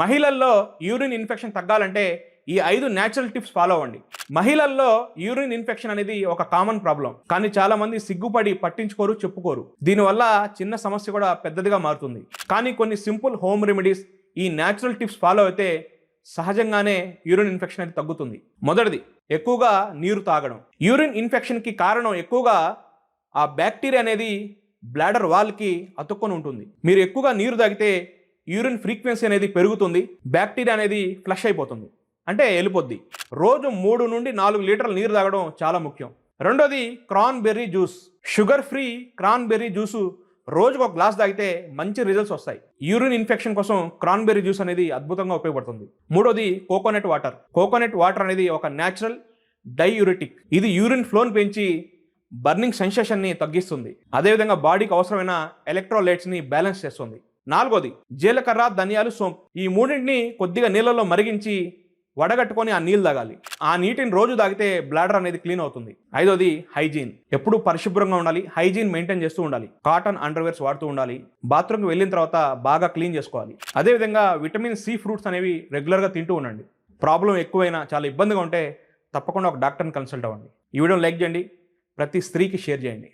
మహిళల్లో urine infection తగ్గాలంటే ఈ ఐదు న్యాచురల్ టిప్స్ ఫాలో అవ్వండి. మహిళల్లో యూరిన్ ఇన్ఫెక్షన్ అనేది ఒక కామన్ ప్రాబ్లం. కానీ చాలా మంది సిగ్గుపడి పట్టించుకోరు చెప్పుకోరు. దీనివల్ల చిన్న సమస్య కూడా పెద్దదిగా మారుతుంది. కానీ కొన్ని సింపుల్ హోమ్ రెమెడీస్ ఈ న్యాచురల్ టిప్స్ ఫాలో అయితే సహజంగానే యూరిన్ ఇన్ఫెక్షన్ అనేది తగ్గుతుంది. మొదటిది ఎక్కువగా నీరు తాగడం. యూరిన్ ఇన్ఫెక్షన్కి కారణం ఎక్కువగా ఆ బ్యాక్టీరియా అనేది బ్లాడర్ వాల్కి అతుక్కొని ఉంటుంది. మీరు ఎక్కువగా నీరు తాగితే యూరిన్ ఫ్రీక్వెన్సీ అనేది పెరుగుతుంది బ్యాక్టీరియా అనేది ఫ్లష్ అయిపోతుంది. అంటే వెళ్ళిపోద్ది. రోజు మూడు నుండి నాలుగు లీటర్ల నీరు తాగడం చాలా ముఖ్యం. రెండోది cranberry juice. Sugar free cranberry juice రోజుకు ఒక గ్లాస్ తాగితే మంచి రిజల్ట్స్ వస్తాయి. యూరిన్ ఇన్ఫెక్షన్ కోసం క్రాన్బెర్రీ జ్యూస్ అనేది అద్భుతంగా ఉపయోగపడుతుంది. మూడోది కోకోనట్ వాటర్. కోకోనట్ వాటర్ అనేది ఒక న్యాచురల్ డైయూరిటిక్. ఇది యూరిన్ ఫ్లోని పెంచి బర్నింగ్ సెన్సేషన్ని తగ్గిస్తుంది. అదేవిధంగా బాడీకి అవసరమైన ఎలక్ట్రోలైట్స్ని బ్యాలెన్స్ చేస్తుంది. నాలుగోది జీలకర్ర ధనియాలు సోంపు. ఈ మూడింటిని కొద్దిగా నీళ్ళలో మరిగించి వడగట్టుకొని ఆ నీళ్ళు తాగాలి. ఆ నీటిని రోజు తాగితే బ్లాడర్ అనేది క్లీన్ అవుతుంది. ఐదోది హైజీన్. ఎప్పుడు పరిశుభ్రంగా ఉండాలి హైజీన్ మెయింటైన్ చేస్తూ ఉండాలి. కాటన్ అండర్వేర్స్ వాడుతూ ఉండాలి. బాత్రూమ్కి వెళ్ళిన తర్వాత బాగా క్లీన్ చేసుకోవాలి. అదేవిధంగా విటమిన్ సి ఫ్రూట్స్ అనేవి రెగ్యులర్గా తింటూ ఉండండి. ప్రాబ్లం ఎక్కువైనా చాలా ఇబ్బందిగా ఉంటే తప్పకుండా ఒక డాక్టర్ని కన్సల్ట్ అవ్వండి. ఈ వీడియోని లైక్ చేయండి. ప్రతి స్త్రీకి షేర్ చేయండి.